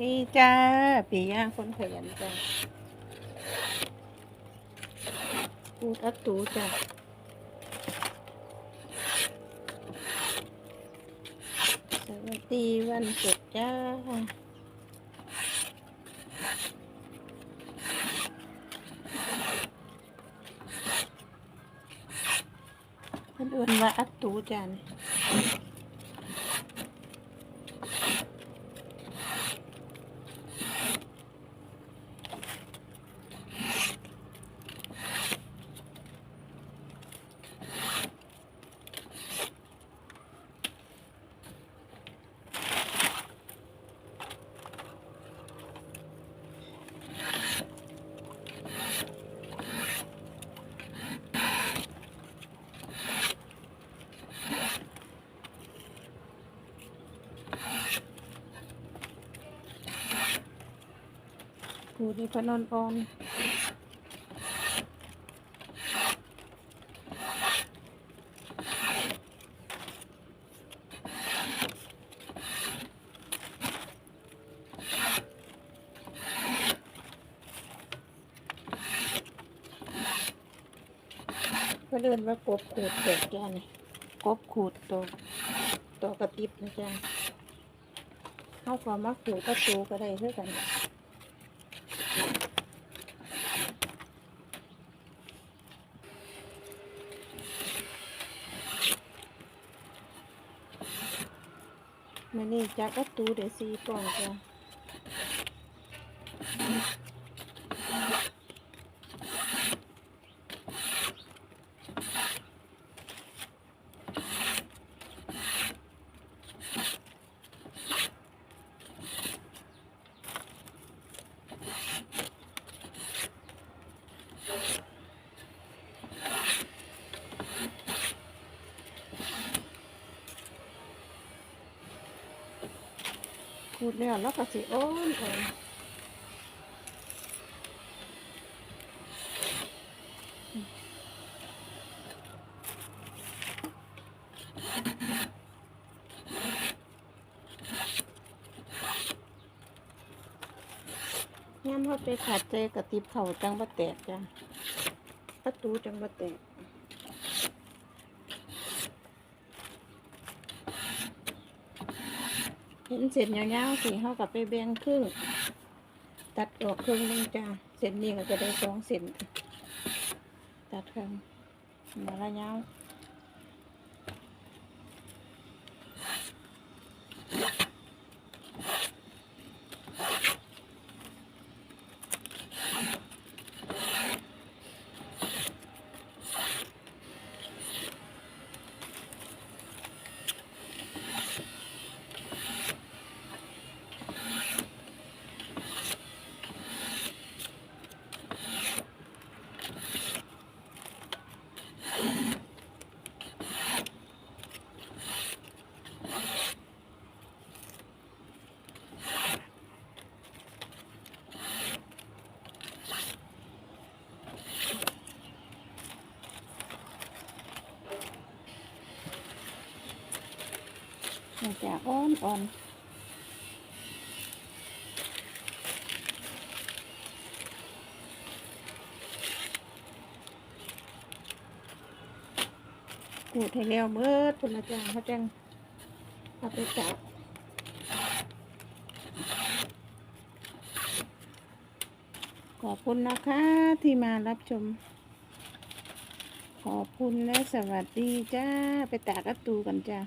นี่จ้าปีย่างคนขยันจ้าปูตัดตูจ้าสวัสดีวันศุกร์จ้าเพิ่อนว่าอัดตูจ้านี่ กูนี่พนอนอ่อนก็เดินว่ากบขูดเกิดจ้านี่กบขูดตัวตัวกระติบนะจ้าเข้าความมาขูดก็ตูก็ได้เท่ากัน มันนี่จักกระตูเดี๋ยวซีกล่องจ้ะ พูดแล้วแล้วก็สิโอ้นเอนย่ำเขาไปขาดใจกระติบเข่าจังบะแตกจ้ะประตูจังบะแตก เห็นเส้นยาวๆสีเขากับไปแบ่งครึ่ง ตัดออกครึ่งหนึงจ้าเส้นนี้ก็จะได้สองเส้นตัดครึ่งมาละยาว มันจะอ่อนอ่อนกูดให้แล้วเมื่อตุลาจางเขาจังเอาไปจับขอบคุณนะคะที่มารับชม ขอบคุณและสวัสดีจ้า ไปตากกระตูกันจ้า